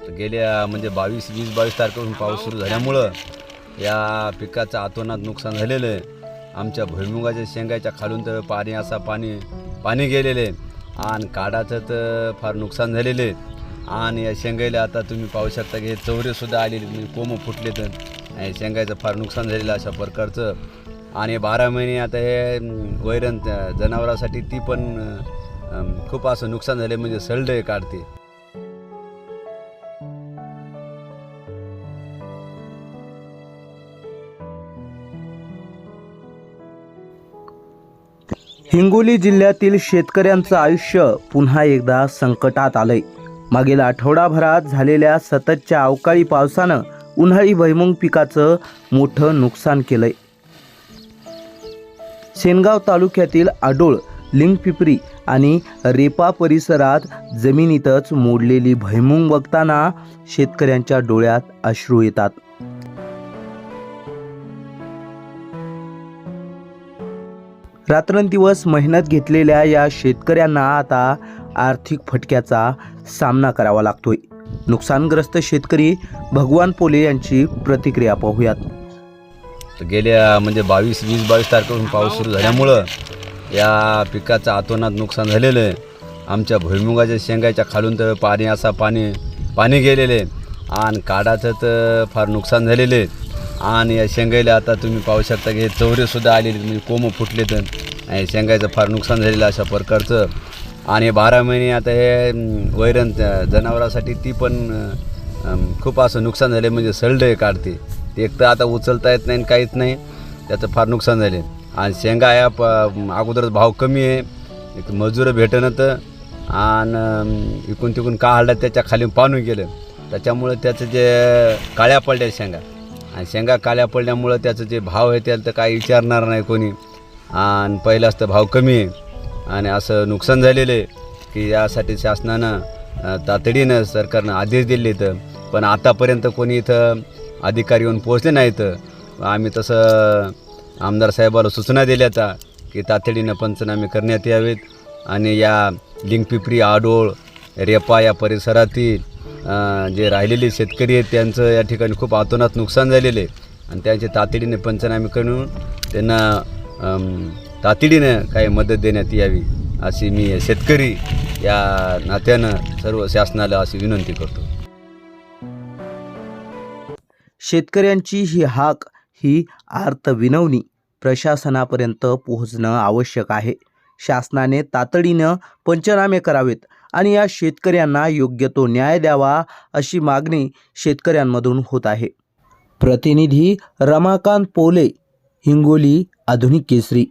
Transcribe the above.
तर गेल्या म्हणजे बावीस वीस बावीस तारखेपासून पाऊस सुरू झाल्यामुळं या पिकाचं आतोनात नुकसान झालेलं आहे. आमच्या भुईमुगाच्या शेंगाच्या खालून तर पाणी असा पाणी पाणी गेलेलं आहे. आणि काडाचं तर फार नुकसान झालेलं आहे. आणि या शेंगायला आता तुम्ही पाहू शकता की हे चौरेसुद्धा आलेले म्हणजे कोमं फुटले तर शेंगायचं फार नुकसान झालेलं अशा प्रकारचं. आणि बारा महिने आता हे वैरण त्या जनावरासाठी ती पण खूप असं नुकसान झालं म्हणजे सलडे काढते. हिंगोली जिल्ह्यातील शेतकऱ्यांचं आयुष्य पुन्हा एकदा संकटात आलंय. मागील आठवडाभरात झालेल्या सततच्या अवकाळी पावसानं उन्हाळी भैमुंग पिकाचं मोठं नुकसान केलंय. सेनगाव तालुक्यातील आडोळ लिंगपिपरी आणि रेपा परिसरात जमिनीतच मोडलेली भैमुंग बघताना शेतकऱ्यांच्या डोळ्यात अश्रू येतात. रात्रंदिवस मेहनत घेतलेल्या या शेतकऱ्यांना आता आर्थिक फटक्याचा सामना करावा लागतोय. नुकसानग्रस्त शेतकरी भगवान पोले यांची प्रतिक्रिया पाहूयात. गेल्या म्हणजे बावीस वीस बावीस तारखेपासून पाऊस सुरू झाल्यामुळं या पिकाचं आतोनात नुकसान झालेलं आहे. आमच्या भुईमुगाच्या शेंगाच्या खालून तर पाणी असा पाणी पाणी गेलेलं आहे. आणि काडाचं तर फार नुकसान झालेलं आहे. आणि या शेंगायला आता तुम्ही पाहू शकता की हे चौरेसुद्धा आलेले म्हणजे कोंब फुटले तर. आणि शेंगायचं फार नुकसान झालेलं अशा प्रकारचं. आणि बारा महिने आता हे वैरण जनावरासाठी ती पण खूप असं नुकसान झाले म्हणजे सलडे काढते. ते एक तर आता उचलता येत नाही आणि काहीच नाही. त्याचं फार नुकसान झाले आणि शेंगा या प अगोदरच भाव कमी आहे. एक मजूर भेटणं तर. आणि इकून तिकून का हल्ला त्याच्याखाली पाणून गेलं. त्याच्यामुळं त्याचं जे काळ्या पडल्या शेंगा. आणि शेंगा काळ्या पडल्यामुळं त्याचं जे भाव आहे त्याला तर काही विचारणार नाही कोणी. आणि पहिलाच तर भाव कमी आहे. आणि असं नुकसान झालेलं आहे की यासाठी शासनानं तातडीनं सरकारनं आदेश दिले तर. पण आतापर्यंत कोणी इथं अधिकारी येऊन पोहोचले नाहीत. आम्ही तसं आमदार साहेबाला सूचना दिल्याचा की तातडीनं पंचनामे करण्यात यावेत. आणि या लिंगपिपरी आडोळ रेपा या परिसरातील जे राहिलेले शेतकरी आहेत त्यांचं या ठिकाणी खूप अतोनात नुकसान झालेलं आहे. आणि त्यांचे तातडीने पंचनामे करून त्यांना तातडीनं काही मदत देण्यात यावी अशी मी शेतकरी या नात्यानं सर्व शासनाला अशी विनंती करतो. शेतकऱ्यांची ही हाक ही आर्त विनवणी प्रशासनापर्यंत पोहोचणं आवश्यक आहे. शासनाने तातडीनं पंचनामे करावेत. आणि या शेतकऱ्यांना योग्य तो न्याय द्यावा अशी मागणी शेतकऱ्यांमधून होत आहे. प्रतिनिधी रमाकांत पोले हिंगोली आधुनिक केसरी.